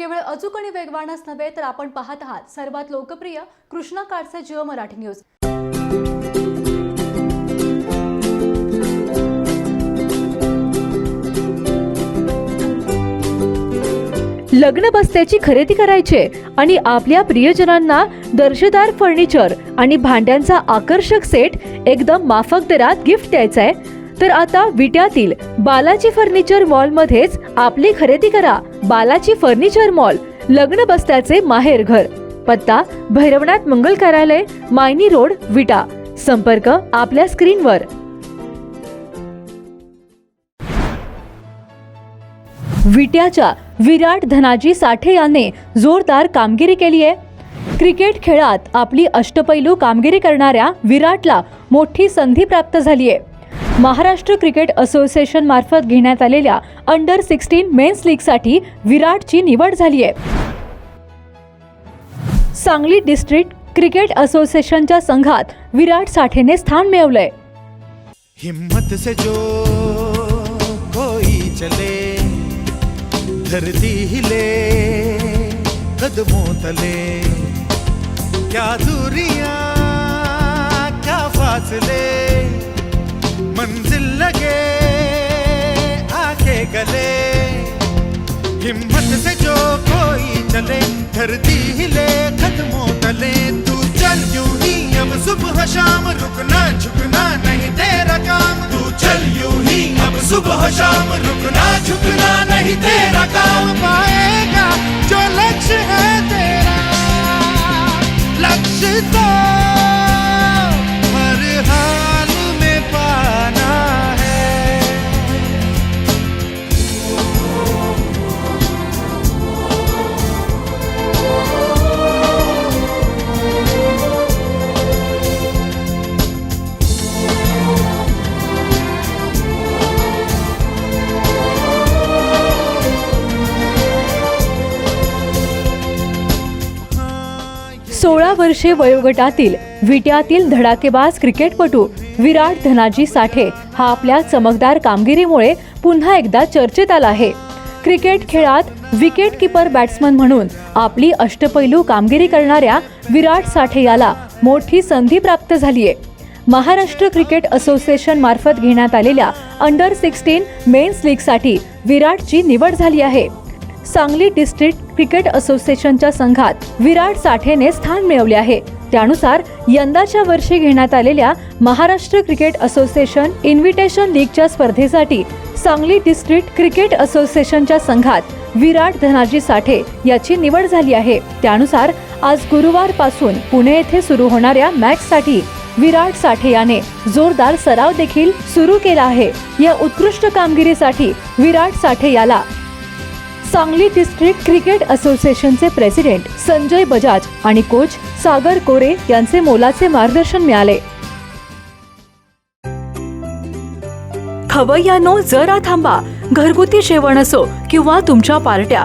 केवळ अचूक आणि वेगवानच नव्हे तर आपण पाहत आहात सर्वात लोकप्रिय कृष्णा काडचे जिओ मराठी न्यूज. लग्न बस्त्याची खरेदी करायचे आणि आपल्या प्रियजनांना दर्जेदार फर्निचर आणि भांड्यांचा आकर्षक सेट एकदम माफक दरात गिफ्ट द्यायचा आहे तर आता विट्यातील बालाजी फर्निचर मॉल मध्येच आपली खरेदी करा. बालाजी फर्निचर मॉल लग्न बस्त्याचे माहेर घर. पत्ता भैरवनाथ मंगल कार्यालय मायनी रोड विटा. संपर्क आपल्या स्क्रीनवर विट्याच्या विराट धनाजी साठे याने जोरदार कामगिरी केली आहे. क्रिकेट खेळात आपली अष्टपैलू कामगिरी करणाऱ्या विराटला मोठी संधी प्राप्त झाली आहे. महाराष्ट्र क्रिकेट असोसिएशन मार्फत घेण्यात आलेल्या अंडर सिक्स्टीन मेन्स लीगसाठी विराटची निवड झाली आहे. सांगली डिस्ट्रिक्ट क्रिकेट असोसिएशनच्या संघात विराट साठेने स्थान मिळवलंय. हिम्मत से जो कोई चले धरती हिले कदमों तले। क्या दूरियां क्या फासले गले। हिम्मत से जो कोई चले धरती हिले कदमों तले। तू चल यूँ ही अब सुबह शाम रुकना झुकना नहीं तेरा काम। तू चल यूँ ही अब सुबह शाम रुकना झुकना नहीं तेरा काम। पाएगा जो लक्ष्य है तेरा। लक्ष्य तो सोळा वर्षे वयोगटातील विट्यातील धडाकेबाज क्रिकेटपटू विराट धनाजी साठे हा आपल्या चमकदार कामगिरीमुळे पुन्हा एकदा चर्चेत आला आहे. क्रिकेट खेळात विकेट किपर बॅट्समन म्हणून आपली अष्टपैलू कामगिरी करणाऱ्या विराट साठे याला मोठी संधी प्राप्त झाली आहे. महाराष्ट्र क्रिकेट असोसिएशन मार्फत घेण्यात आलेल्या अंडर सिक्स्टीन मेन्स लीगसाठी विराटची निवड झाली आहे. सांगली डिस्ट्रिक्ट क्रिकेट असोसिएशनच्या संघात विराट साठेने स्थान मिळवले आहे. त्यानुसार यंदाच्या वर्षी घेण्यात आलेल्या महाराष्ट्र क्रिकेट असोसिएशन इन्व्हिटेशन लीगच्या स्पर्धेसाठी सांगली डिस्ट्रिक्ट क्रिकेट असोसिएशनच्या संघात विराट धनाजी साठे याची निवड झाली आहे. त्यानुसार आज गुरुवारपासून पुणे येथे सुरू होणाऱ्या मॅचसाठी विराट साठे याने जोरदार सराव देखील सुरू केला आहे. या उत्कृष्ट कामगिरीसाठी विराट साठे याला सांगली डिस्ट्रिक्ट क्रिकेट असोसिएशनचे प्रेसिडेंट संजय बजाज आणि कोच सागर कोरे यांचे मोलाचे मार्गदर्शन मिळाले. खवय्यानो जरा थांबा. घरगुती जेवण असो किंवा तुमच्या पार्ट्या.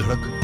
धडक